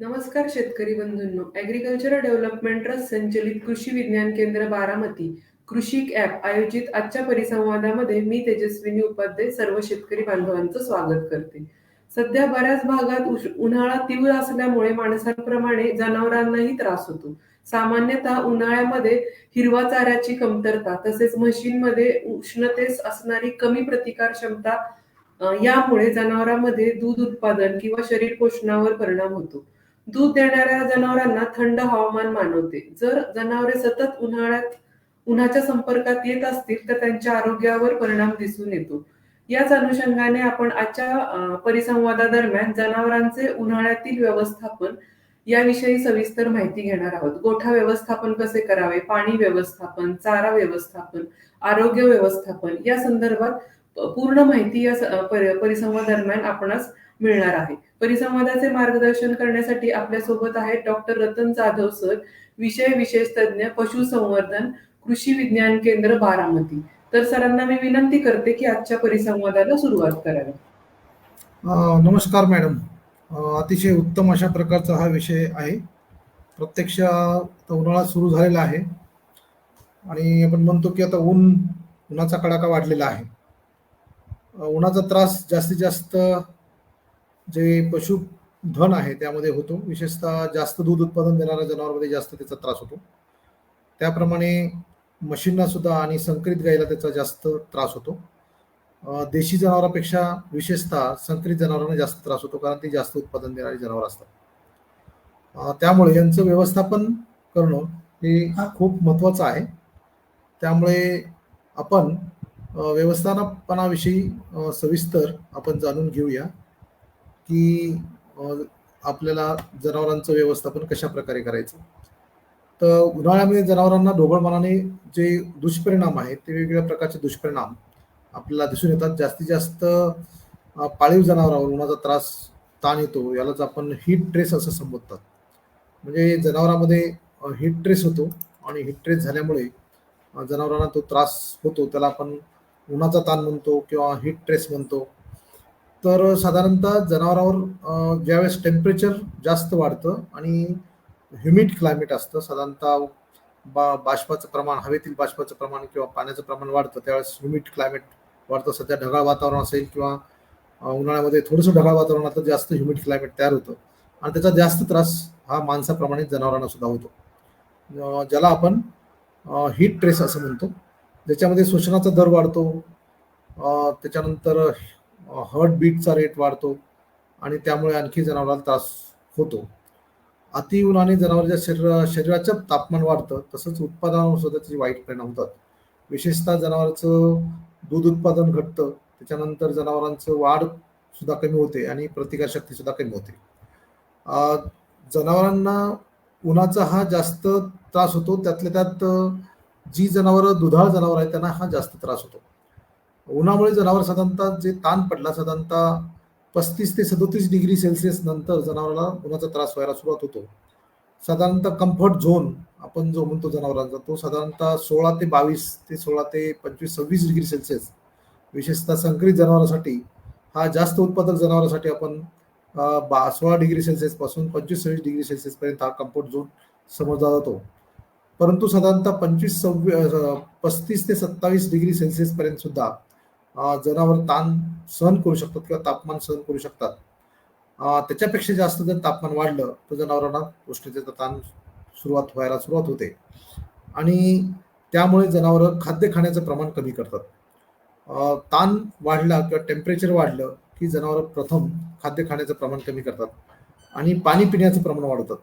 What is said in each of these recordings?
नमस्कार शेतकरी बंधूंनो. Agriculture development trust संचलित कृषी विज्ञान केंद्र बारामती कृषी ॲप आयोजित आजच्या परिसंवादामध्ये मी तेजस्विनी उपाध्याय सर्व शेतकरी बांधवांचं स्वागत करते. सध्या बऱ्याच भागात उन्हाळा तीव्र असल्यामुळे माणसांप्रमाणे जनावरांनाही त्रास होतो. सामान्यतः उन्हाळ्यामध्ये हिरवा चाऱ्याची कमतरता तसेच म्हशींमध्ये उष्णतेस असणारी कमी प्रतिकार क्षमता यामुळे जनावरांमध्ये दूध उत्पादन किंवा शरीर पोषणावर परिणाम होतो. दूध देणाऱ्या जनावरांना थंड हवामान मानवते. जर जनावरे सतत उन्हाळ्यात उन्हाच्या संपर्कात येत असतील तर त्यांच्या आरोग्यावर परिणाम दिसून येतो. याच अनुषंगाने आपण आजच्या परिसंवादा परिसंवादादरम्यान जनावरांचे उन्हाळ्यातील व्यवस्थापन याविषयी सविस्तर माहिती घेणार आहोत. गोठा व्यवस्थापन कसे करावे? पाणी व्यवस्थापन चारा व्यवस्थापन आरोग्य व्यवस्थापन या संदर्भात पूर्ण माहिती या स- अ, परिसंवादादरम्यान आपणास मिळणार आहे. परिसंवादाचे मार्गदर्शन करण्यासाठी आपल्यासोबत आहेत डॉक्टर रतन जाधव सर विषय विशेष तज्ज्ञ पशुसंवर्धन कृषी विज्ञान केंद्र बारामती. तर सरांना मी विनंती करते की आजच्या परिसंवादाला सुरुवात करावी. नमस्कार मॅडम. अतिशय उत्तम अशा प्रकारचा हा विषय आहे. प्रत्यक्ष उन्हाळा सुरू झालेला आहे. आणि आपण म्हणतो की आता ऊन उन्हाचा कडाका वाढलेला आहे. उन्हाचा त्रास जास्तीत जास्त जे पशुधन आहे त्यामध्ये होतो. विशेषतः जास्त दूध उत्पादन देणाऱ्या जनावरांमध्ये जास्त त्याचा त्रास होतो. त्याप्रमाणे म्हशींना सुद्धा आणि संकरित गाईला त्याचा जास्त त्रास होतो. देशी जनावरांपेक्षा विशेषतः संकरित जनावरांना जास्त त्रास होतो कारण ती जास्त उत्पादन देणारी जनावर असतात. त्यामुळे यांचं व्यवस्थापन करणं हे खूप महत्त्वाचं आहे. त्यामुळे आपण व्यवस्थापनाविषयी सविस्तर आपण जाणून घेऊया. की आपल्याला जनावरांचं व्यवस्थापन कशा प्रकारे करायचं? तर उन्हाळ्यामध्ये जनावरांना ढोबळमानाने जे दुष्परिणाम आहेत ते वेगवेगळ्या प्रकारचे दुष्परिणाम आपल्याला दिसून येतात. जास्तीत जास्त पाळीव जनावरांवर उन्हाचा त्रास ताण येतो. यालाच आपण हीट ट्रेस असं संबोधतात. म्हणजे जनावरांमध्ये हीट ट्रेस होतो आणि हीट ट्रेस झाल्यामुळे जनावरांना तो त्रास होतो. त्याला आपण उन्हाचा ताण म्हणतो किंवा हीट ट्रेस म्हणतो. तर साधारणतः जनावरावर ज्यावेळेस टेम्परेचर जास्त वाढतं आणि ह्युमिड क्लायमेट असतं साधारणतः बा बाष्पाचं प्रमाण हवेतील बाष्पाचं प्रमाण किंवा पाण्याचं प्रमाण वाढतं त्यावेळेस ह्युमिड क्लायमेट वाढतं. सध्या ढगाळ वातावरण असेल किंवा उन्हाळ्यामध्ये थोडंसं ढगाळ वातावरण आता जास्त ह्युमिड क्लायमेट तयार होतं. आणि त्याचा जास्त त्रास हा माणसाप्रमाणे जनावरांना सुद्धा होतो. ज्याला आपण हीट ट्रेस असं म्हणतो. ज्याच्यामध्ये शोषणाचा दर वाढतो त्याच्यानंतर हर्ट बीटचा रेट वाढतो आणि त्यामुळे आणखी जनावराला त्रास होतो. अति उन्हाने जनावरांच्या शरीर शरीराचं तापमान वाढतं तसंच उत्पादनावर सुद्धा त्याचे वाईट परिणाम होतात. विशेषतः जनावरांचं दूध उत्पादन घटतं त्याच्यानंतर जनावरांचं वाढ सुद्धा कमी होते आणि प्रतिकारशक्ती सुद्धा कमी होते. जनावरांना उन्हाचा हा जास्त त्रास होतो त्यातल्या त्यात जी जनावरं दुधाळ जनावर आहेत त्यांना हा जास्त त्रास होतो. उन्हामुळे जनावर साधारणतः जे ताण पडला साधारणतः पस्तीस ते सदोतीस डिग्री सेल्सिअस नंतर जनावराला उन्हाचा त्रास व्हायला सुरुवात होतो. साधारणतः कम्फर्ट झोन आपण जो म्हणतो जनावरांचा तो साधारणतः सोळा ते बावीस ते सोळा ते पंचवीस सव्वीस डिग्री सेल्सिअस विशेषतः संकरित जनावरांसाठी हा जास्त उत्पादक जनावरांसाठी आपण बा सोळा डिग्री सेल्सिअसपासून पंचवीस सव्वीस डिग्री सेल्सिअस पर्यंत हा कम्फर्ट झोन समजला जातो. परंतु साधारणतः पंचवीस सव्वी पस्तीस ते सत्तावीस डिग्री सेल्सिअस पर्यंत सुद्धा जनावर ताण सहन करू शकतात किंवा तापमान सहन करू शकतात. त्याच्यापेक्षा जास्त जर तापमान वाढलं तर जनावरांना उष्णतेचा ताण सुरुवात व्हायला सुरुवात होते. आणि त्यामुळे जनावरं खाद्य खाण्याचं प्रमाण कमी करतात. ताण वाढला किंवा टेम्परेचर वाढलं की जनावरं प्रथम खाद्य खाण्याचं प्रमाण कमी करतात आणि पाणी पिण्याचं प्रमाण वाढवतात.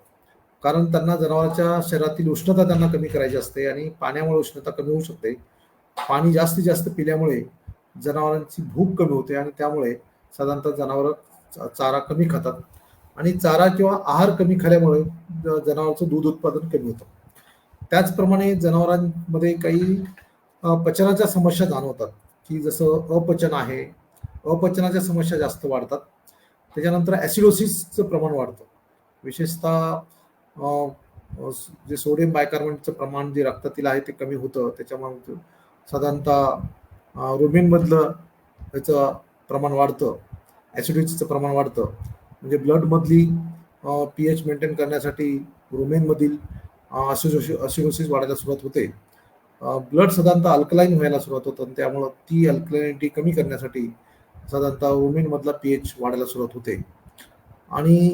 कारण त्यांना जनावरांच्या शरीरातील उष्णता त्यांना कमी करायची असते आणि पाण्यामुळे उष्णता कमी होऊ शकते. पाणी जास्तीत जास्त पिल्यामुळे जनावरांची भूक कमी होते आणि त्यामुळे साधारणतः जनावरं चारा कमी खातात. आणि चारा किंवा आहार कमी खाल्यामुळे ज- जनावरांचं दूध उत्पादन कमी होतं. त्याचप्रमाणे जनावरांमध्ये काही पचनाच्या समस्या जाणवतात. की जसं अपचन आहे अपचनाच्या समस्या जास्त वाढतात. त्याच्यानंतर ॲसिडोसिसचं प्रमाण वाढतं. विशेषतः जे सोडियम बायकार्बोनेटचं प्रमाण जे रक्तातील आहे ते कमी होतं. त्याच्यामुळे साधारणतः रुमिनमधलं त्याचं प्रमाण वाढतं ॲसिडिटीचं प्रमाण वाढतं. म्हणजे ब्लडमधली पी एच मेंटेन करण्यासाठी रुमेनमधील असिडोसिस असिडोसिस वाढायला सुरुवात होते. ब्लड साधारणतः अल्कलाईन व्हायला सुरुवात होतं आणि त्यामुळं ती अल्कलाइनिटी कमी करण्यासाठी साधारणतः वुमेनमधला पी एच वाढायला सुरुवात होते. आणि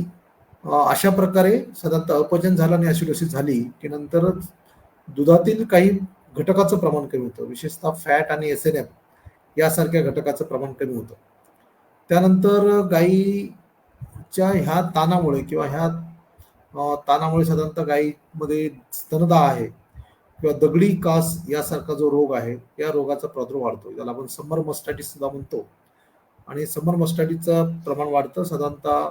अशा प्रकारे साधारणतः अपचन झालं आणि ॲसिडोसिस झाली की नंतरच दुधातील काही घटकाचं प्रमाण कमी होतं. विशेषतः फॅट आणि एस एन एफ यासारख्या घटकाचं प्रमाण कमी होतं. त्यानंतर गाईच्या ह्या ताणामुळे किंवा ह्या तानामुळे ताणामुळे साधारणतः गाईमध्ये स्तनदा आहे किंवा दगडी कास यासारखा जो रोग आहे या रोगाचा प्रादुर्भाव वाढतो. याला आपण समर मस्टॅटिस सुद्धा म्हणतो. आणि समर मस्टॅटिसचं प्रमाण वाढतं. साधारणतः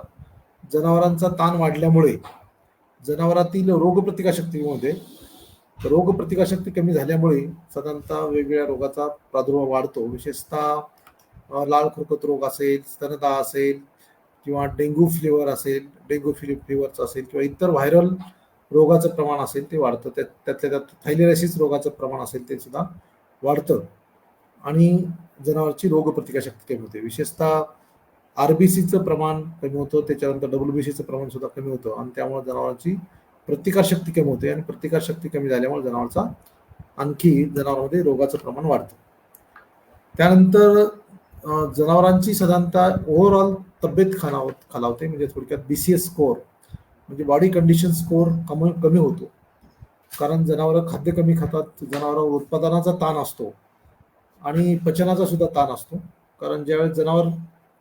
जनावरांचा ताण वाढल्यामुळे जनावरातील रोगप्रतिकारशक्तीमध्ये रोगप्रतिकारशक्ती कमी झाल्यामुळे साधारणतः वेगवेगळ्या रोगाचा प्रादुर्भाव वाढतो. विशेषतः लाल खुरकत रोग असेल स्तनदा असेल किंवा डेंग्यू फ्लेवर असेल डेंग्यू फ्लि फ्लिवरचं असेल किंवा इतर व्हायरल रोगाचं प्रमाण असेल ते वाढतं. त्यात त्यातल्या त्यात थायलेरायसिस रोगाचं प्रमाण असेल ते सुद्धा वाढतं. आणि जनावरची रोगप्रतिकारशक्ती कमी होते. विशेषतः आरबीसीचं प्रमाण कमी होतं. त्याच्यानंतर डब्ल्यूबीसीचं प्रमाण सुद्धा कमी होतं. आणि त्यामुळे जनावरांची प्रतिकारशक्ती कमी होते आणि प्रतिकारशक्ती कमी झाल्यामुळे जनावरचा आणखी जनावरांमध्ये रोगाचं प्रमाण वाढतं. त्यानंतर जनावरांची साधारणतः ओव्हरऑल तब्येत खालाव खालावते म्हणजे थोडक्यात बी सी एस स्कोअर म्हणजे बॉडी कंडिशन स्कोअर कमी कमी होतो. कारण जनावरं खाद्य कमी खातात जनावरांवर उत्पादनाचा ताण असतो आणि पचनाचा सुद्धा ताण असतो. कारण ज्यावेळेस जनावर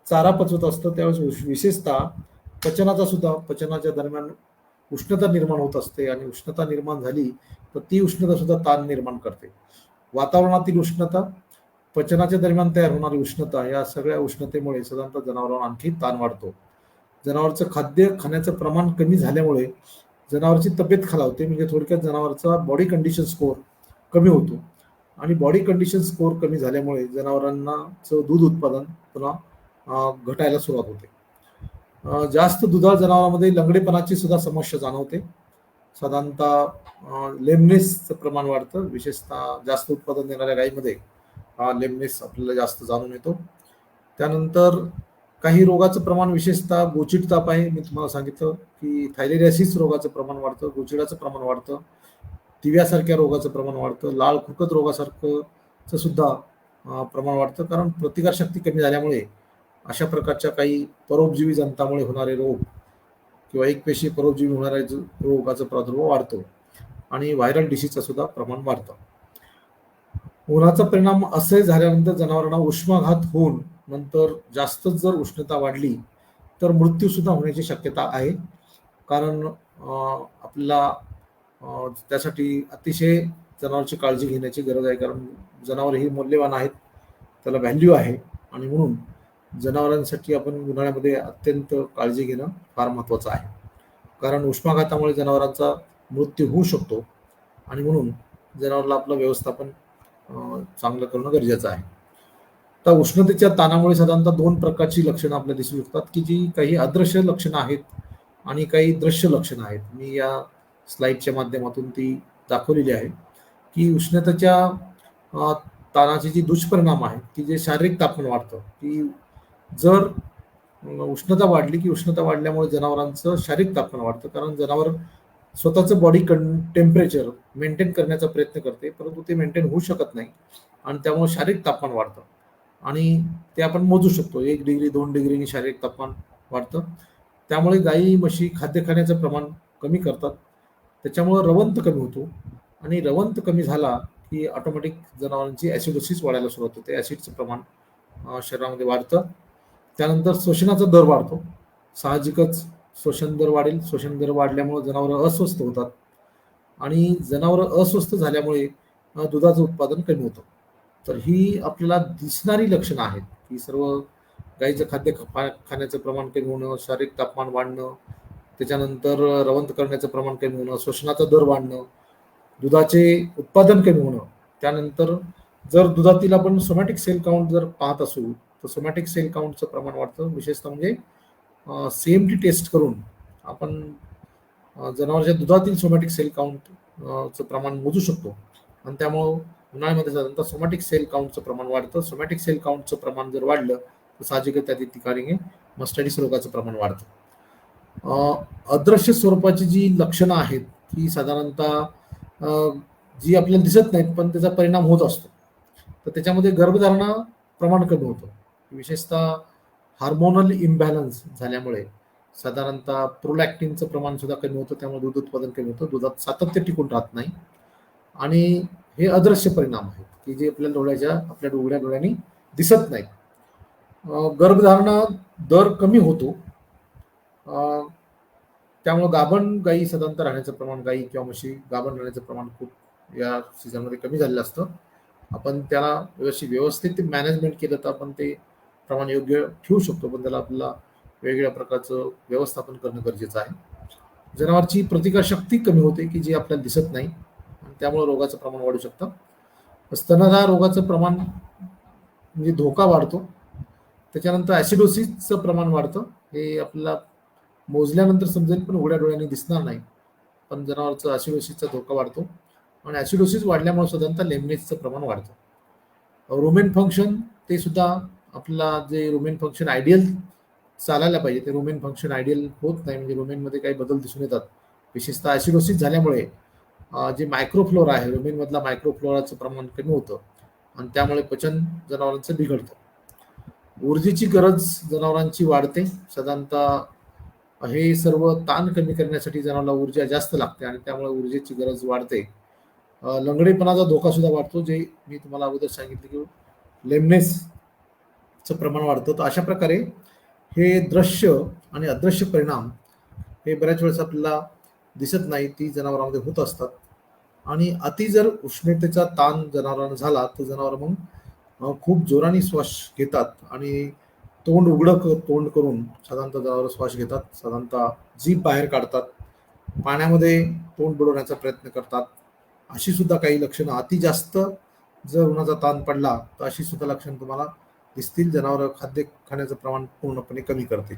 चारा पचवत असतं त्यावेळेस विश- विशेषतः पचनाचा सुद्धा पचनाच्या दरम्यान उष्णता निर्माण होत असते आणि उष्णता निर्माण झाली तर ती उष्णता सुद्धा ताण निर्माण करते. वातावरणातील उष्णता पचनाच्या दरम्यान तयार होणारी उष्णता या सगळ्या उष्णतेमुळे साधारणतः जनावरांना आणखी ताण वाढतो. जनावरचं खाद्य खाण्याचं प्रमाण कमी झाल्यामुळे जनावरची तब्येत खालावते म्हणजे थोडक्यात जनावरचा बॉडी कंडिशन स्कोअर कमी होतो. आणि बॉडी कंडिशन स्कोअर कमी झाल्यामुळे जनावरांनाचं दूध उत्पादन पुन्हा घटायला सुरुवात होते. जास्त दुधाळ जनावरांमध्ये लंगडेपणाची सुद्धा समस्या जाणवते. साधारणतः लेमनेसचं प्रमाण वाढतं. विशेषतः जास्त उत्पादन देणाऱ्या गायीमध्ये हा लेमनेस आपल्याला जास्त जाणून येतो. त्यानंतर काही रोगाचं प्रमाण विशेषतः गोचिड ताप आहे. मी तुम्हाला सांगितलं की थायलेरियासिस रोगाचं प्रमाण वाढतं गोचिडाचं प्रमाण वाढतं दिव्यासारख्या रोगाचं प्रमाण वाढतं लाळ खुकत रोगासारखंचं सुद्धा प्रमाण वाढतं. कारण प्रतिकारशक्ती कमी झाल्यामुळे अशा प्रकारच्या काही परोपजीवी जंतामुळे होणारे रोग किंवा एक पेशी परोपजीवी होणाऱ्या रोगाचा प्रादुर्भाव वाढतो आणि व्हायरल डिसीजचं सुद्धा प्रमाण वाढतं. उन्हाचा परिणाम असे झाल्यानंतर जनावरांना उष्माघात होऊन नंतर जास्तच जर उष्णता वाढली तर मृत्यू सुद्धा होण्याची शक्यता आहे. कारण आपल्याला त्यासाठी अतिशय जनावरची काळजी घेण्याची गरज आहे. कारण जनावर ही मौल्यवान आहेत त्याला व्हॅल्यू आहे आणि म्हणून जनावरांसाठी आपण उन्हाळ्यामध्ये अत्यंत काळजी घेणं फार महत्त्वाचं आहे. कारण उष्माघातामुळे जनावरांचा मृत्यू होऊ शकतो आणि म्हणून जनावराला आपलं व्यवस्थापन चांगलं करणं गरजेचं आहे. तर उष्णतेच्या ताणामुळे साधारणतः दोन प्रकारची लक्षणं आपल्याला दिसू शकतात की जी काही अदृश्य लक्षणं आहेत आणि काही दृश्य लक्षणं आहेत. मी या स्लाईडच्या माध्यमातून ती दाखवलेली आहे की उष्णतेच्या ताणाचे जे दुष्परिणाम आहेत की जे शारीरिक तापमान वाढतं की जर उष्णता वाढली की उष्णता वाढल्यामुळे जनावरांचं शारीरिक तापमान वाढतं. कारण जनावर स्वतःचं बॉडी कं टेम्परेचर मेंटेन करण्याचा प्रयत्न करते परंतु ते मेंटेन होऊ शकत नाही आणि त्यामुळे शारीरिक तापमान वाढतं. आणि ते आपण मोजू शकतो. एक डिग्री दोन डिग्रीनी शारीरिक तापमान वाढतं. त्यामुळे गाई म्हशी खाद्य खाण्याचं प्रमाण कमी करतात. त्याच्यामुळं रवंत कमी होतो. आणि रवंत कमी झाला की ऑटोमॅटिक जनावरांची ॲसिडोसिस वाढायला सुरुवात होते. ॲसिडचं प्रमाण शरीरामध्ये वाढतं. त्यानंतर शोषणाचा दर वाढतो. साहजिकच श्वसन दर वाढेल. श्वसन दर वाढल्यामुळे जनावरं अस्वस्थ होतात. आणि जनावरं अस्वस्थ झाल्यामुळे दुधाचं उत्पादन कमी होतं. तर ही आपल्याला दिसणारी लक्षणं आहेत. की सर्व गाईचं खाद्य खा- खाण्याचं प्रमाण कमी होणं शारीरिक तापमान वाढणं त्याच्यानंतर रवंत करण्याचं प्रमाण कमी होणं शोषणाचा दर वाढणं दुधाचे उत्पादन कमी होणं त्यानंतर जर दुधातील आपण सोमॅटिक सेल काउंट जर पाहत असू तर सोमॅटिक सेल काउंटचं प्रमाण वाढतं. विशेषतः म्हणजे सेम टी टेस्ट करून आपण जनावरांच्या दुधातील सोमॅटिक सेल काउंटचं प्रमाण मोजू शकतो. आणि त्यामुळं उन्हाळ्यामध्ये साधारणतः सोमॅटिक सेल काउंटचं प्रमाण वाढतं. सोमॅटिक सेल काउंटचं प्रमाण जर वाढलं तर साहजिकच त्या ठिकाणी म्हणजे मस्टॅडिस रोगाचं प्रमाण वाढतं. अदृश्य स्वरूपाची जी लक्षणं आहेत ती साधारणतः जी आपल्याला दिसत नाहीत पण त्याचा परिणाम होत असतो. तर त्याच्यामध्ये गर्भधारणा प्रमाण कमी होतं. विशेषतः हार्मोनल इम्बॅलन्स झाल्यामुळे साधारणतः प्रोलॅक्टिनचं प्रमाण सुद्धा कमी होतं त्यामुळे दूध उत्पादन कमी होतं. दुधात सातत्य टिकून राहत नाही. आणि हे अदृश्य परिणाम आहेत की जे आपल्या डोळ्याच्या आपल्या उघड्या डोळ्यांनी दिसत नाहीत. गर्भधारणा दर कमी होतो. त्यामुळं गाभण गायी साधारणतः राहण्याचं प्रमाण गायी किंवा म्हशी गाभण राहण्याचं प्रमाण खूप या सीझनमध्ये कमी झालेलं असतं. आपण त्याला व्यवस्थित व्यवस्थित मॅनेजमेंट केलं तर आपण ते प्रमाण योग्य ठेवू शकतो पण त्याला आपल्याला वेगवेगळ्या प्रकारचं व्यवस्थापन करणं गरजेचं आहे. जनावरची प्रतिकारशक्ती कमी होते की जी आपल्याला दिसत नाही त्यामुळे रोगाचं प्रमाण वाढू शकतं. स्तनदा रोगाचं प्रमाण म्हणजे धोका वाढतो. त्याच्यानंतर ॲसिडोसिसचं प्रमाण वाढतं. हे आपल्याला मोजल्यानंतर समजेल पण उघड्या डोळ्यांनी दिसणार नाही. पण जनावरचं ॲसिडोसिसचा धोका वाढतो. आणि ॲसिडोसिस वाढल्यामुळे साधारणतः लेमनेसचं प्रमाण वाढतं. रोमेन फंक्शन ते सुद्धा आपला जे रोमेन फंक्शन आयडियल चालायला पाहिजे ते रोमेन फंक्शन आयडियल होत नाही. म्हणजे रोमेनमध्ये काही बदल दिसून येतात. विशेषतः ॲसिडोसिस झाल्यामुळे जे मायक्रोफ्लोरा आहे रोमेनमधला मायक्रोफ्लोराचं प्रमाण कमी होतं. आणि त्यामुळे पचन जनावरांचं बिघडतं. ऊर्जेची गरज जनावरांची वाढते. साधारणतः हे सर्व ताण कमी करण्यासाठी जनावरांना ऊर्जा जास्त लागते आणि त्यामुळे ऊर्जेची गरज वाढते. लंगडेपणाचा धोका सुद्धा वाढतो जे मी तुम्हाला अगोदर सांगितले की चं प्रमाण वाढतं. तर अशा प्रकारे हे दृश्य आणि अदृश्य परिणाम हे बऱ्याच वेळेस आपल्याला दिसत नाही ती जनावरांमध्ये होत असतात. आणि अति जर उष्णतेचा ताण जनावरांना झाला तर जनावर मग खूप जोराने श्वास घेतात आणि तोंड उघडं क- तोंड करून साधारणतः जनावर श्वास घेतात. साधारणतः जीभ बाहेर काढतात. पाण्यामध्ये तोंड बुडवण्याचा प्रयत्न करतात. अशी सुद्धा काही लक्षणं. अति जास्त जर उन्हाचा ताण पडला तर अशी सुद्धा लक्षणं तुम्हाला दिसतील जनावरं खाद्य खाण्याचं प्रमाण पूर्णपणे कमी करतील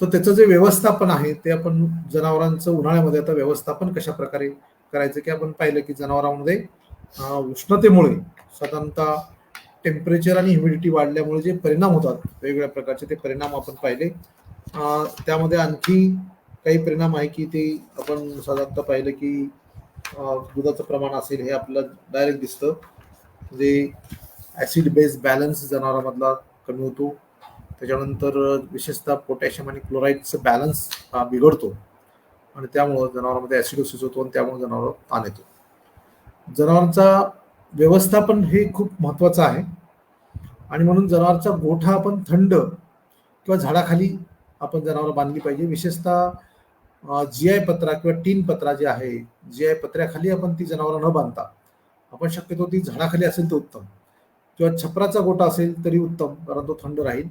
तर त्याचं जे व्यवस्थापन आहे ते आपण जनावरांचं उन्हाळ्यामध्ये आता व्यवस्थापन कशा प्रकारे करायचं की आपण पाहिलं की जनावरांमध्ये उष्णतेमुळे साधारणतः टेम्परेचर आणि ह्युमिडिटी वाढल्यामुळे जे परिणाम होतात वेगवेगळ्या प्रकारचे ते परिणाम आपण पाहिले. त्यामध्ये आणखी काही परिणाम आहे की ते आपण साधारणतः पाहिलं की दुधाचं प्रमाण असेल हे आपल्याला डायरेक्ट दिसतं. म्हणजे ॲसिड बेस बॅलन्स जनावरांमधला कमी होतो. त्याच्यानंतर विशेषतः पोटॅशियम आणि क्लोराईडचं बॅलन्स बिघडतो. आणि त्यामुळं जनावरांमध्ये ॲसिडोसिस होतो आणि त्यामुळे जनावर ताण येतो. जनावरांचा व्यवस्थापन हे खूप महत्त्वाचं आहे. आणि म्हणून जनावरचा गोठा आपण थंड किंवा झाडाखाली आपण जनावरं बांधली पाहिजे. विशेषतः जी आय पत्रा किंवा टीन पत्रा जे आहे जी आय पत्र्याखाली आपण ती जनावरं न बांधता आपण शक्यतो ती झाडाखाली असेल तर उत्तम. किंवा छपराचा गोठा असेल तरी उत्तम कारण तो थंड राहील.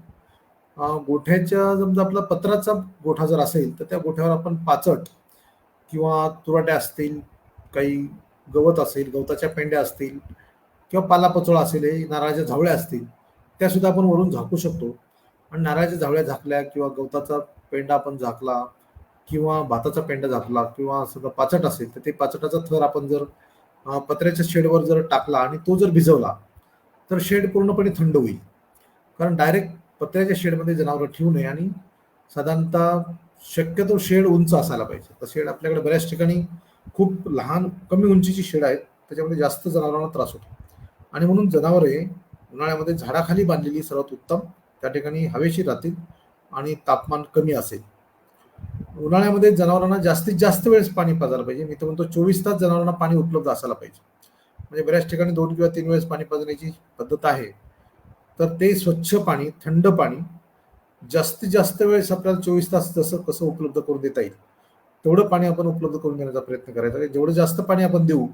गोठ्याच्या समजा आपला पत्राचा गोठा जर असेल तर त्या गोठ्यावर आपण पाचट किंवा तुराट्या असतील काही गवत असेल गवताच्या पेंड्या असतील किंवा पालापचोळा असेल हे नारळाच्या झावळ्या असतील त्या सुद्धा आपण वरून झाकू शकतो. आणि नारळाच्या झावळ्या झाकल्या किंवा गवताचा पेंडा आपण झाकला किंवा भाताचा पेंडा झाकला किंवा सगळं पाचट असेल तर ते पाचटाचा थर आपण जर पत्र्याच्या शेडवर जर टाकला आणि तो जर भिजवला तर शेड पूर्णपणे थंड होईल. कारण डायरेक्ट पत्र्याच्या शेडमध्ये जनावरं ठेवू नये आणि साधारणतः शक्यतो शेड उंच असायला पाहिजे. तर शेड आपल्याकडे बऱ्याच ठिकाणी खूप लहान कमी उंचीची शेड आहेत. त्याच्यामध्ये जास्त जनावरांना त्रास होतो. आणि म्हणून जनावरे उन्हाळ्यामध्ये झाडाखाली बांधलेली सर्वात उत्तम. त्या ठिकाणी हवेशीर राहतील आणि तापमान कमी असेल. उन्हाळ्यामध्ये जनावरांना जास्तीत जास्त वेळेस पाणी पाजायला पाहिजे. मी तर म्हणतो चोवीस तास जनावरांना पाणी उपलब्ध असायला पाहिजे. म्हणजे बऱ्याच ठिकाणी दोन किंवा तीन वेळेस पाणी पाजण्याची पद्धत आहे. तर ते स्वच्छ पाणी थंड पाणी जास्तीत जास्त वेळेस आपल्याला चोवीस तास जसं कसं उपलब्ध करून देता येईल तेवढं पाणी आपण उपलब्ध करून देण्याचा प्रयत्न करायचा. जेवढं जास्त पाणी आपण देऊ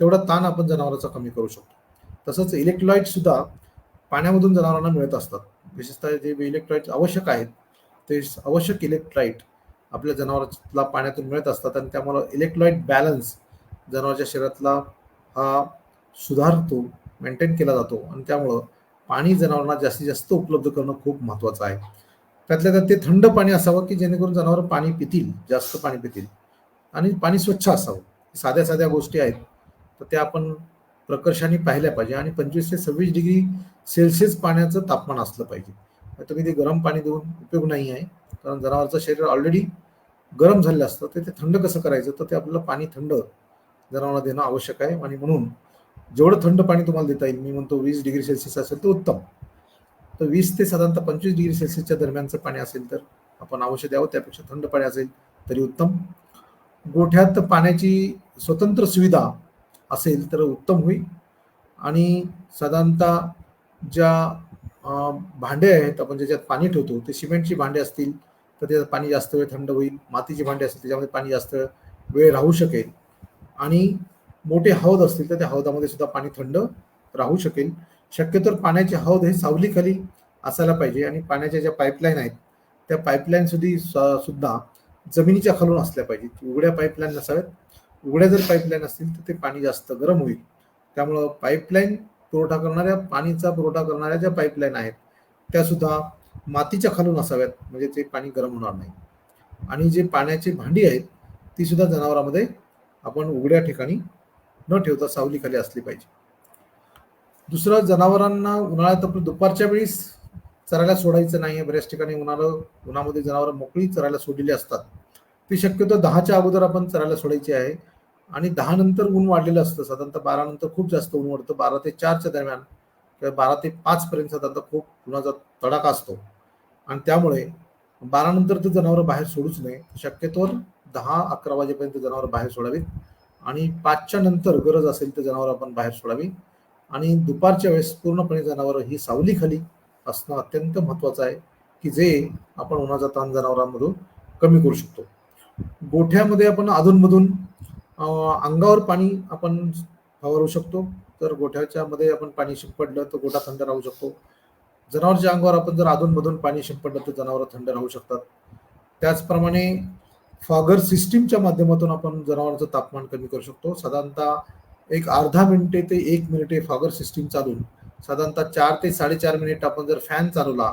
तेवढा ताण आपण जनावरांचा कमी करू शकतो. तसंच इलेक्ट्रोलाइट सुद्धा पाण्यामधून जनावरांना मिळत असतात. विशेषतः जे इलेक्ट्रोलाइट आवश्यक आहेत ते आवश्यक इलेक्ट्रोलाइट आपल्या जनावराला पाण्यातून मिळत असतात आणि त्यामुळं इलेक्ट्रोलाइट बॅलन्स जनावरांच्या शरीरातला हा सुधारतो मेंटेन केला जातो आणि त्यामुळं पाणी जनावरांना जास्तीत जास्त उपलब्ध करणं खूप महत्त्वाचं आहे. त्यातल्या त्यात ते थंड पाणी असावं की जेणेकरून जनावरं पाणी पितील जास्त पाणी पितील आणि पाणी स्वच्छ असावं. साध्या साध्या गोष्टी आहेत. तर त्या आपण प्रकर्षाने पाहिल्या पाहिजे आणि पंचवीस ते सव्वीस डिग्री सेल्सिअस पाण्याचं तापमान असलं पाहिजे. तुम्ही ते गरम पाणी देऊन उपयोग नाही आहे. कारण जनावरचं शरीर ऑलरेडी गरम झालेलं असतं. तर ते थंड कसं करायचं? तर ते आपल्याला पाणी थंड जनावरांना देणं आवश्यक आहे. आणि म्हणून जेवढं थंड पाणी तुम्हाला देता येईल मी म्हणतो वीस डिग्री सेल्सिअस असेल तर उत्तम. तर वीस ते साधारणतः पंचवीस डिग्री सेल्सिअसच्या दरम्यानचं पाणी असेल तर आपण अवश्य द्यावं त्यापेक्षा थंड पाणी असेल तरी उत्तम. गोठ्यात पाण्याची स्वतंत्र सुविधा असेल तर उत्तम होईल. आणि साधारणतः ज्या भांडे आहेत आपण ज्याच्यात पाणी ठेवतो ते सिमेंटची भांडे असतील तर त्याच्यात पाणी जास्त वेळ थंड होईल. मातीची भांडे असतील त्याच्यामध्ये पाणी जास्त वेळ राहू शकेल. आणि मोठे हौद असतील तर त्या हौदामध्ये सुद्धा पाणी थंड राहू शकेल. शक्यतो पाण्याचे हौद हे सावलीखाली असायला पाहिजे आणि पाण्याच्या ज्या पाईपलाईन आहेत त्या पाईपलाईन सुद्धा सुद्धा जमिनीच्या खालून असल्या पाहिजेत. उघड्या पाईपलाईन नसाव्यात. उघड्या जर पाईपलाईन असतील तर ते पाणी जास्त गरम होईल. त्यामुळं पाईपलाईन पुरवठा करणाऱ्या पाणीचा पुरवठा करणाऱ्या ज्या पाईपलाईन आहेत त्या सुद्धा मातीच्या खालून असाव्यात. म्हणजे ते पाणी गरम होणार नाही. आणि जे पाण्याची भांडी आहेत ती सुद्धा जनावरांमध्ये आपण उघड्या ठिकाणी न ठेवता सावलीखाली असली पाहिजे. दुसरं जनावरांना उन्हाळ्यात आपण दुपारच्या वेळीस चरायला सोडायचं नाही. आहे बऱ्याच ठिकाणी उन्हाळा उन्हामध्ये जनावर मोकळी चरायला सोडलेली असतात. ती शक्यतो दहाच्या अगोदर आपण चरायला सोडायची आहे. आणि दहा नंतर ऊन वाढलेलं असतं. साधारणतः बारा नंतर खूप जास्त ऊन वाढतं. बारा ते चारच्या दरम्यान किंवा बारा ते पाच पर्यंत साधारणतः खूप उन्हाचा तडाखा असतो. आणि त्यामुळे बारा नंतर तर जनावर बाहेर सोडूच नये. शक्यतोवर दहा अकरा वाजेपर्यंत जनावर बाहेर सोडावीत आणि पाचच्या नंतर गरज असेल तर जनावर आपण बाहेर सोडावी. आणि दुपारच्या वेळेस पूर्णपणे जनावर ही सावलीखाली असणं अत्यंत महत्वाचं आहे की जे आपण उन्हाचा ताण जनावरांमधून कमी करू शकतो. गोठ्यामध्ये आपण अधूनमधून अंगावर पाणी आपण फवारू शकतो. तर गोठ्याच्या मध्ये आपण पाणी शिंपडलं तर गोठा थंड राहू शकतो. जनावरच्या अंगावर आपण जर अधूनमधून पाणी शिंपडलं तर जनावर थंड राहू शकतात. त्याचप्रमाणे फॉगर सिस्टीमच्या माध्यमातून आपण जनावरांचं तापमान कमी करू शकतो. साधारणतः एक अर्धा मिनिटे ते एक मिनिटे फॉगर सिस्टीम चालून साधारणतः चार ते साडेचार मिनिट आपण जर फॅन चालवला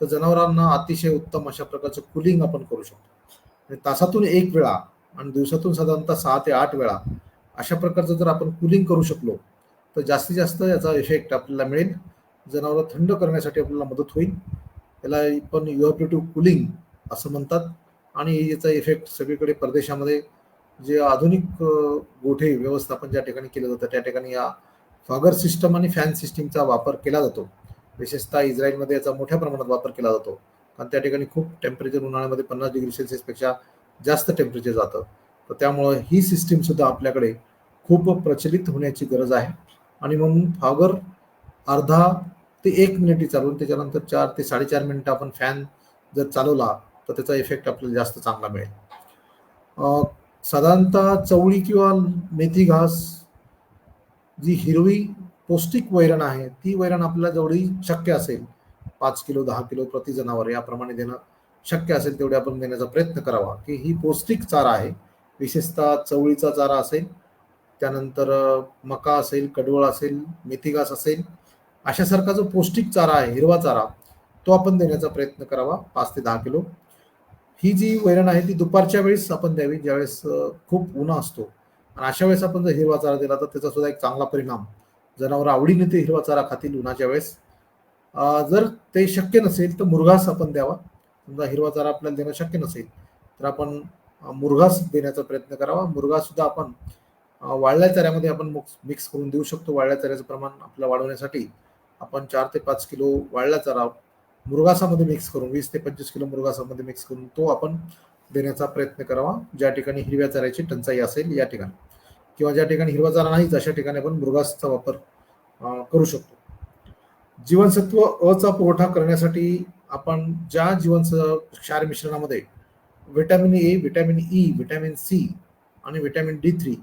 तर जनावरांना अतिशय उत्तम अशा प्रकारचं कुलिंग आपण करू शकतो. तासातून एक वेळा आणि दिवसातून साधारणतः सहा ते आठ वेळा अशा प्रकारचं जर आपण कुलिंग करू शकलो तर जास्तीत जास्त याचा इफेक्ट आपल्याला मिळेल. जनावरं थंड करण्यासाठी आपल्याला मदत होईल. याला पण युएपरेटिव्ह कुलिंग असं म्हणतात. आणि याचा इफेक्ट सगळीकडे परदेशामध्ये जे आधुनिक गोठे व्यवस्थापन ज्या ठिकाणी केलं जातं त्या ठिकाणी या फॉगर सिस्टम आणि फॅन सिस्टीमचा वापर केला जातो. विशेषतः इस्रायलमध्ये याचा मोठ्या प्रमाणात वापर केला जातो. कारण त्या ठिकाणी खूप टेम्परेचर उन्हाळ्यामध्ये पन्नास डिग्री सेल्सिअसपेक्षा जास्त टेम्परेचर जातं. तर त्यामुळं ही सिस्टीमसुद्धा आपल्याकडे खूप प्रचलित होण्याची गरज आहे. आणि म्हणून फॉगर अर्धा ते एक मिनिटी चालवून त्याच्यानंतर चार ते साडेचार मिनिटं आपण फॅन जर चालवला तर त्याचा इफेक्ट आपल्याला जास्त चांगला मिळेल. साधारणतः चवळी किंवा मेथी घास जी हिरवी पौष्टिक वैरण आहे ती वैरण आपल्याला जेवढी शक्य असेल पाच किलो दहा किलो प्रति जनावर याप्रमाणे देणं शक्य असेल तेवढे आपण देण्याचा प्रयत्न करावा. की ही पौष्टिक चारा आहे. विशेषतः चवळीचा चारा असेल त्यानंतर मका असेल कडवळ असेल मेथी घास असेल अशासारखा जो पौष्टिक चारा आहे हिरवा चारा तो आपण देण्याचा प्रयत्न करावा. पाच ते दहा किलो ही जी वैरण आहे ती दुपारच्या वेळेस आपण द्यावी ज्यावेळेस खूप उन्हा असतो. आणि अशा वेळेस आपण जर हिरवा चारा दिला तर त्याचा सुद्धा एक चांगला परिणाम. जनावर आवडीने ते हिरवा चारा खातील उन्हाच्या वेळेस. जर ते शक्य नसेल तर मुरघास आपण द्यावा. समजा हिरवा चारा आपल्याला देणं शक्य नसेल तर आपण मुरघास देण्याचा प्रयत्न करावा. मुरघास सुद्धा आपण वाळल्या चाऱ्यामध्ये आपण मिक्स करून देऊ शकतो. वाळल्या चाऱ्याचं प्रमाण आपल्याला वाढवण्यासाठी आपण चार ते पाच किलो वाळला चारा मृगासामध्ये मिक्स करून वीस ते पंचवीस किलो मृगासामध्ये मिक्स करून तो आपण देण्याचा प्रयत्न करावा. ज्या ठिकाणी हिरव्या चाऱ्याची टंचाई असेल या ठिकाणी. किंवा ज्या ठिकाणी हिरवा चारा नाहीच अशा ठिकाणी आपण मृगासचा वापर करू शकतो. जीवनसत्व अचा पुरवठा करण्यासाठी आपण ज्या जीवन क्षार मिश्रणामध्ये vitamin A vitamin E vitamin C आणि व्हिटॅमिन डी थ्री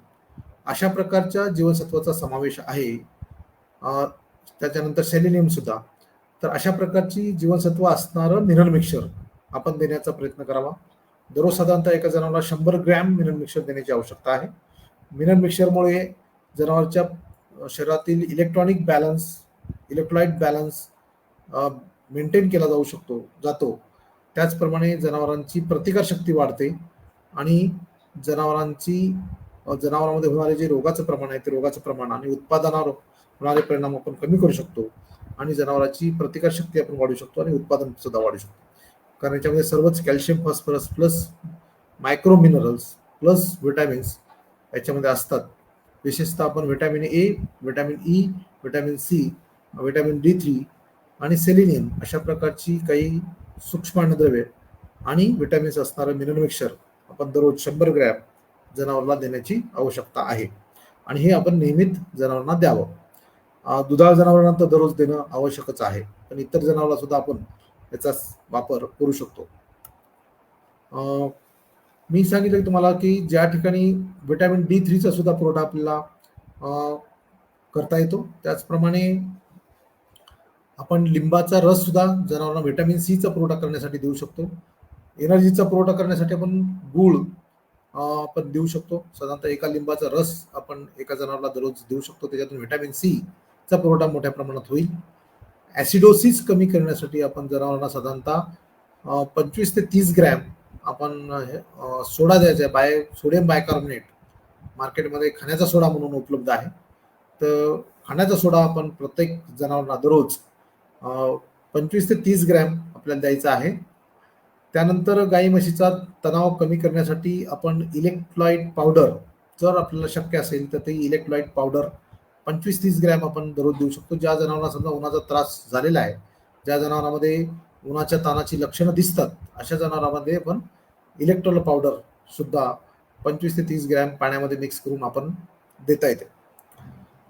अशा प्रकारच्या जीवनसत्वाचा समावेश आहे. त्याच्यानंतर सेलिनियम सुद्धा. तर अशा प्रकारची जीवनसत्व असणारं मिनरल मिक्सर आपण देण्याचा प्रयत्न करावा. दररोज साधारणतः एका जनावराला शंभर ग्रॅम मिनरल मिक्सर देण्याची आवश्यकता आहे. मिनरल मिक्सरमुळे जनावरच्या शरीरातील electronic balance electrolyte balance maintain केला जाऊ शकतो जातो. त्याचप्रमाणे जनावरांची प्रतिकारशक्ती वाढते आणि जनावरांची जनावरांमध्ये होणारे जे रोगाचं प्रमाण आहे ते रोगाचं प्रमाण आणि उत्पादनावर होणारे परिणाम आपण कमी करू शकतो. आणि जनावरांची प्रतिकारशक्ती आपण वाढवू शकतो आणि उत्पादन सुद्धा वाढू शकतो. कारण याच्यामध्ये सर्वच calcium phosphorus plus micro minerals plus vitamins याच्यामध्ये असतात. विशेषतः आपण vitamin A vitamin E vitamin C vitamin D three आणि सेलिनियम अशा प्रकारची काही सूक्ष्म अन्नद्रव्ये आणि व्हिटॅमिन्स असणारं मिनरल मिक्सर आपण दररोज शंभर ग्रॅम जनावराला देण्याची आवश्यकता आहे. आणि हे आपण नियमित जनावरांना द्यावं. दुधाळ जनावरांना तर दररोज देणं आवश्यकच आहे. पण इतर जनावरांना सुद्धा आपण याचा वापर करू शकतो. मी सांगितलं की तुम्हाला की ज्या ठिकाणी विटॅमिन डी थ्रीचा सुद्धा पुरवठा आपल्याला करता येतो त्याचप्रमाणे आपण लिंबाचा रस सुद्धा जनावरांना व्हिटॅमिन सीचा पुरवठा करण्यासाठी देऊ शकतो. एनर्जीचा पुरवठा करण्यासाठी आपण गुळ आपण देऊ शकतो. साधारणतः एका लिंबाचा रस आपण एका जनावरला दररोज देऊ शकतो. त्याच्यातून व्हिटॅमिन सी चा पुरवठा मोठ्या प्रमाणात होईल. ॲसिडोसिस कमी करण्यासाठी आपण जनावरांना साधारणतः पंचवीस ते तीस ग्रॅम आपण हे, सोडा द्यायचा आहे. बाय सोडियम बायकार्बोनेट मार्केटमध्ये खाण्याचा सोडा म्हणून उपलब्ध आहे. तर खाण्याचा सोडा आपण प्रत्येक जनावरांना दररोज पंचवीस ते तीस ग्रॅम आपल्याला द्यायचा आहे. त्यानंतर गाई म्हशीचा तणाव कमी करण्यासाठी आपण इलेक्ट्रॉलाइट पावडर जर आपल्याला शक्य असेल तर ते इलेक्ट्रॉलाइट पावडर पंचवीस तीस ग्रॅम आपण दररोज देऊ शकतो. ज्या जनावरांना समजा उन्हाचा त्रास झालेला आहे ज्या जनावरांमध्ये उन्हाच्या ताणाची लक्षणं दिसतात अशा जनावरांमध्ये आपण इलेक्ट्रॉल पावडर सुद्धा पंचवीस ते तीस ग्रॅम पाण्यामध्ये मिक्स करून आपण देता येते.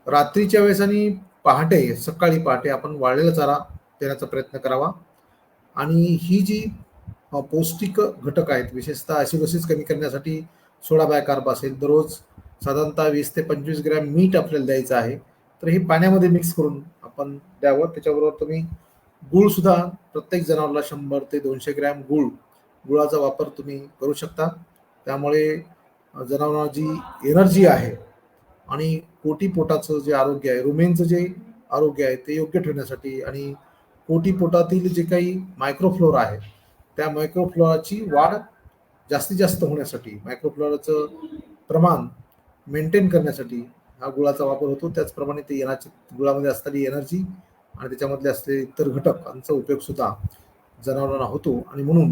रात्रीच्या वेळेस आणि पहाटे सकाळी पहाटे आपण वाळलेला चारा देण्याचा प्रयत्न करावा. आणि ही जी पौष्टिक घटक आहेत. विशेषतः ॲसिडोसिस कमी करण्यासाठी सोळा बाय कार्ब असेल. दररोज साधारणतः वीस ते पंचवीस ग्रॅम मीठ आपल्याला द्यायचं आहे. तर हे पाण्यामध्ये मिक्स करून आपण द्यावं. त्याच्याबरोबर तुम्ही गुळसुद्धा प्रत्येक जनावरला शंभर ते दोनशे ग्रॅम गुळ गुळाचा वापर तुम्ही करू शकता. त्यामुळे जनावरांना जी एनर्जी आहे आणि पोटी पोटाचं जे आरोग्य आहे रुमेनचं जे आरोग्य आहे ते योग्य ठेवण्यासाठी आणि पोटी पोटातील जे काही मायक्रोफ्लोर आहे त्या मायक्रोफ्लोराची वाढ जास्तीत जास्त होण्यासाठी मायक्रोफ्लोराचं प्रमाण मेंटेन करण्यासाठी हा गुळाचा वापर होतो. त्याचप्रमाणे ते येण्याची गुळामध्ये असणारी एनर्जी आणि त्याच्यामधले असलेले इतर घटकांचा उपयोग सुद्धा जनावरांना होतो. आणि म्हणून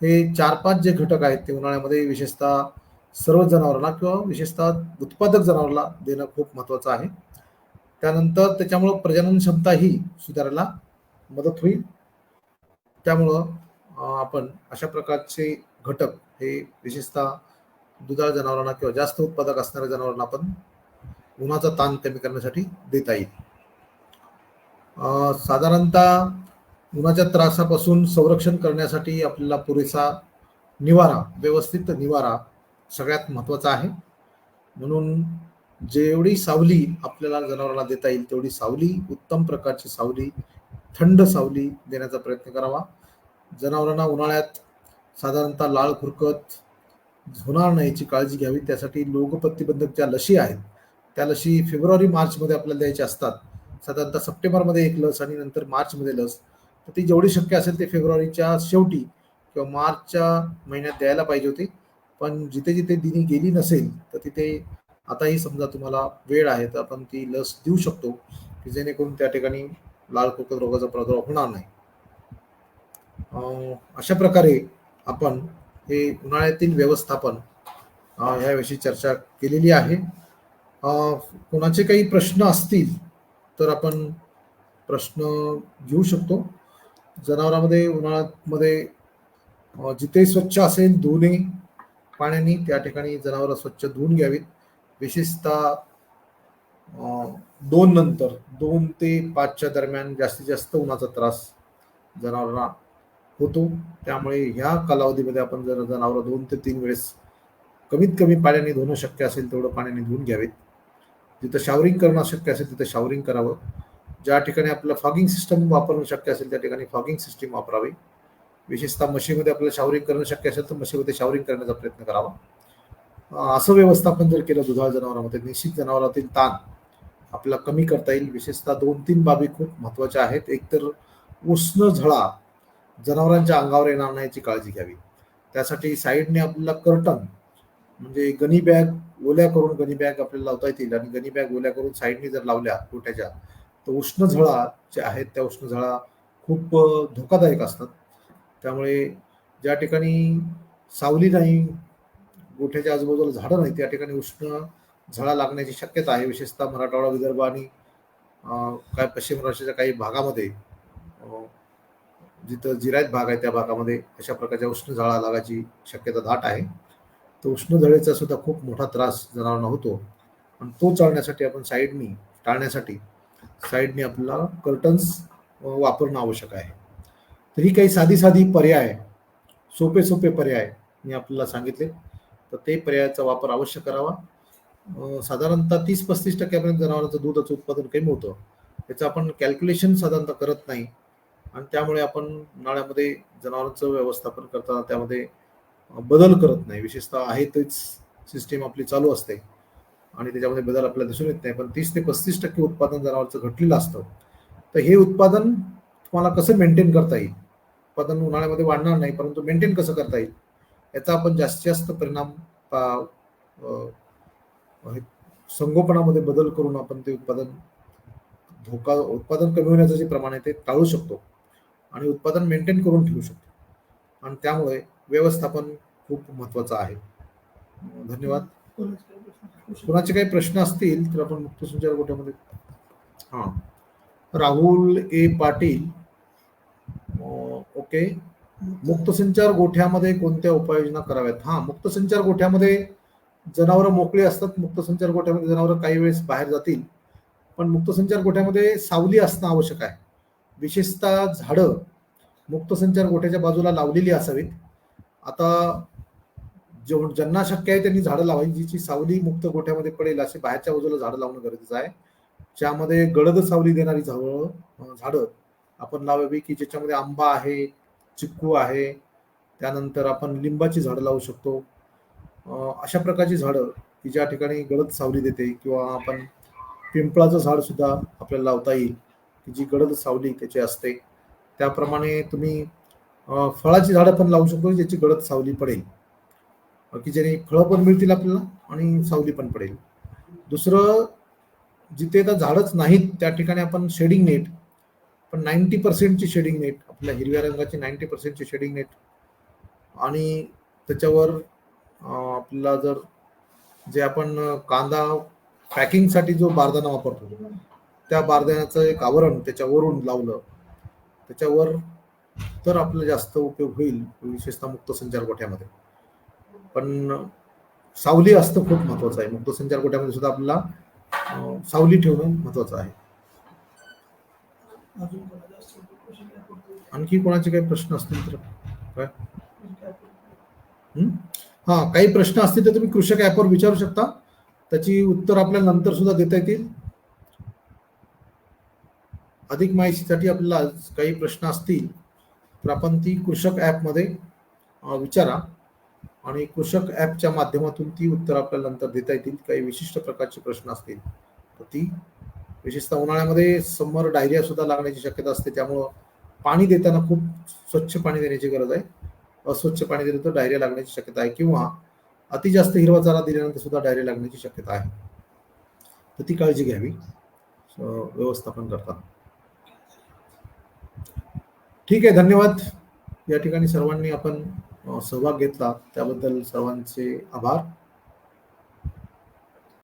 हे चार पाच जे घटक आहेत ते उन्हाळ्यामध्ये विशेषतः सर्व जनावरांना किंवा विशेषतः उत्पादक जनावरांना देणं खूप महत्त्वाचं आहे. त्यानंतर त्याच्यामुळं प्रजनन क्षमता ही सुधारायला मदत होईल. त्यामुळं आपण अशा प्रकारचे घटक हे विशेषतः दुधाळ जनावरांना किंवा जास्त उत्पादक असणाऱ्या जनावरांना आपण उन्हाचा ताण कमी करण्यासाठी देता येईल. साधारणतः उन्हाच्या त्रासापासून संरक्षण करण्यासाठी आपल्याला पुरेसा निवारा व्यवस्थित निवारा सगळ्यात महत्त्वाचा आहे. म्हणून जेवढी सावली आपल्याला जनावरांना देता येईल तेवढी सावली उत्तम प्रकारची सावली थंड सावली देण्याचा प्रयत्न करावा. जनावरांना उन्हाळ्यात साधारणतः लाळ खुरकत होणार नाही याची काळजी घ्यावी. त्यासाठी लोकप्रतिबंधक ज्या लशी आहेत त्या लशी फेब्रुवारी मार्चमध्ये आपल्याला द्यायच्या असतात. साधारणतः सप्टेंबरमध्ये एक लस आणि नंतर मार्चमध्ये लस. तर ती जेवढी शक्य असेल ते फेब्रुवारीच्या शेवटी किंवा मार्चच्या महिन्यात द्यायला पाहिजे होती. पण जिथे जिथे दिनी गेली नसेल तर तिथे आताही समजा तुम्हाला वेळ आहे तर आपण ती लस देऊ शकतो की जेणेकरून त्या ठिकाणी लाल खुरकत रोगाचा प्रादुर्भाव होणार नाही. अशा प्रकारे आपण हे उन्हाळ्यातील व्यवस्थापन ह्याविषयी चर्चा केलेली आहे. कोणाचे काही प्रश्न असतील तर आपण प्रश्न घेऊ शकतो. जनावरांमध्ये उन्हाळ्यामध्ये जिथे स्वच्छ असेल धुणे पाण्याने त्या ठिकाणी जनावरं स्वच्छ धुवून घ्यावीत. विशेषतः दोन नंतर दोन ते पाचच्या दरम्यान जास्तीत जास्त उन्हाचा त्रास जनावरांना होतो. त्यामुळे ह्या कालावधीमध्ये आपण जर जनावरं दोन ते तीन वेळेस कमीत कमी पाण्याने धुणं शक्य असेल तेवढं पाण्याने धुवून घ्यावेत. जिथं शावरिंग करणं शक्य असेल तिथं शावरिंग करावं. ज्या ठिकाणी आपलं फॉगिंग सिस्टम वापरणं शक्य असेल त्या ठिकाणी फॉगिंग सिस्टीम वापरावी. विशेषतः म्हशीमध्ये आपल्याला शावरिंग करणं शक्य असेल तर म्हशीमध्ये शावरिंग करण्याचा प्रयत्न करावा. असं व्यवस्थापन जर केलं दुधाळ जनावरांमध्ये निश्चित जनावरातील ताण आपल्याला कमी करता येईल. विशेषतः दोन तीन बाबी खूप महत्त्वाच्या आहेत. एकतर उष्ण झळा जनावरांच्या अंगावर येणार नाही याची काळजी घ्यावी. त्यासाठी साईडने आपल्याला कर्टन म्हणजे गनी बॅग ओल्या करून गनी बॅग आपल्याला लावता येतील. आणि गनी बॅग ओल्या करून साईडने जर लावल्या गोठ्याच्या तर उष्ण झळा ज्या आहेत त्या उष्ण झळा खूप धोकादायक असतात. त्यामुळे ज्या ठिकाणी सावली नाही गोठ्याच्या आजूबाजूला झाडं नाही त्या ठिकाणी उष्ण झळा लागण्याची शक्यता आहे. विशेषतः मराठवाडा विदर्भ आणि काय पश्चिम महाराष्ट्राच्या काही भागामध्ये जिथं जिरायत भाग आहे त्या भागामध्ये अशा प्रकारच्या उष्ण झाळा लागायची शक्यता दाट आहे. तर उष्ण झळेचा सुद्धा खूप मोठा त्रास जनावरांना होतो. आणि तो चालण्यासाठी आपण साईडनी टाळण्यासाठी साईडनी आपल्याला कर्टन्स वापरणं आवश्यक आहे. तर ही काही साधी साधी पर्याय सोपे सोपे पर्याय मी आपल्याला सांगितले. तर ते पर्यायाचा वापर अवश्य करावा. साधारणतः तीस पस्तीस टक्क्यापर्यंत जनावरांचं दुधाचं उत्पादन कमी होतं. त्याचं आपण कॅल्क्युलेशन साधारणतः करत नाही. आणि त्यामुळे आपण उन्हाळ्यामध्ये जनावरांचं व्यवस्थापन करताना त्यामध्ये बदल करत नाही. विशेषतः आहे तेच सिस्टीम आपली चालू असते. आणि त्याच्यामध्ये बदल आपल्याला दिसून येत नाही. पण तीस ते पस्तीस टक्के उत्पादन जनावरचं घटलेलं असतं. तर हे उत्पादन तुम्हाला कसं मेंटेन करता येईल? उत्पादन उन्हाळ्यामध्ये वाढणार नाही परंतु मेंटेन कसं करता येईल? याचा आपण जास्तीत जास्त परिणाम हे संगोपनामध्ये बदल करून आपण ते उत्पादन धोका उत्पादन कमी होण्याचं जे प्रमाण आहे ते टाळू शकतो. आणि उत्पादन मेंटेन करून ठेवू शकतो. आणि त्यामुळे व्यवस्थापन खूप महत्वाचं आहे. धन्यवाद. कुणाचे काही प्रश्न असतील तर आपण मुक्त संचार गोट्यामध्ये हा. राहुल ए पाटील. ओके. मुक्त संचार गोठ्यामध्ये कोणत्या उपाययोजना कराव्यात? हा मुक्त संचार गोठ्यामध्ये जनावरं मोकळी असतात. मुक्त संचार गोठ्यामध्ये जनावरं काही वेळेस बाहेर जातील. पण मुक्त संचार गोठ्यामध्ये सावली असणं आवश्यक आहे. विशेषतः झाडं मुक्तसंचार गोठ्याच्या बाजूला लावलेली असावीत. आता जेव ज्यांना शक्य आहे त्यांनी झाडं लावायची जी सावली मुक्त गोठ्यामध्ये पडेल असे बाहेरच्या बाजूला झाडं लावणं गरजेचं आहे. ज्यामध्ये गडद सावली देणारी झाडं झाडं आपण लावावी की ज्याच्यामध्ये आंबा आहे चिक्कू आहे त्यानंतर आपण लिंबाची झाडं लावू शकतो. अशा प्रकारची झाडं की ज्या ठिकाणी गडद सावली देते किंवा आपण पिंपळाचं झाड सुद्धा आपल्याला लावता येईल. की जी गडद सावली त्याची असते त्याप्रमाणे तुम्ही फळाची झाडं पण लावू शकतो ज्याची गडद सावली पडेल. की ज्याने फळं पण मिळतील आपल्याला आणि सावली पण पडेल. दुसरं जिथे आता झाडच नाहीत त्या ठिकाणी आपण शेडिंग नेट पण नाईन्टी पर्सेंटची शेडिंग नेट आपल्या हिरव्या रंगाची नाईन्टी पर्सेंटची शेडिंग नेट आणि त्याच्यावर आपला जर जे आपण कांदा पॅकिंगसाठी जो बारदाना वापरतो त्या बारदाण्याचं एक आवरण त्याच्यावरून लावलं. त्याच्यावर तर आपल्याला जास्त उपयोग होईल विशेषतः मुक्त संचार गोठ्यामध्ये. पण सावली असतं खूप महत्वाचं आहे. मुक्त संचार गोठ्यामध्ये सुद्धा आपल्याला अं, सावली ठेवणं महत्वाचं आहे. आणखी कोणाचे काही प्रश्न असतील तर? काय? हं? हा काही प्रश्न असतील तर तुम्ही कृषक ऍपवर विचारू शकता. त्याची उत्तर आपल्याला नंतर सुद्धा देता येतील. अधिक माहितीसाठी आपल्याला काही प्रश्न असतील तर आपण ती कृषक ॲपमध्ये विचारा. आणि कृषक ॲपच्या माध्यमातून ती उत्तर आपल्याला नंतर देता येतील. काही विशिष्ट प्रकारचे प्रश्न असतील तर ती विशेषतः उन्हाळ्यामध्ये समर डायरिया सुद्धा लागण्याची शक्यता असते. त्यामुळं पाणी देताना खूप स्वच्छ पाणी देण्याची गरज आहे. अस्वच्छ पाणी दिलं तर डायरिया लागण्याची शक्यता आहे. किंवा अति जास्त हिरवा चारा दिल्यानंतर सुद्धा डायरिया लागण्याची शक्यता आहे. तर ती काळजी घ्यावी. व्यवस्थापन करताना. ठीक आहे धन्यवाद. या ठिकाणी सर्वांनी आपण सहभाग घेतला. त्याबद्दल सर्वांचे आभार.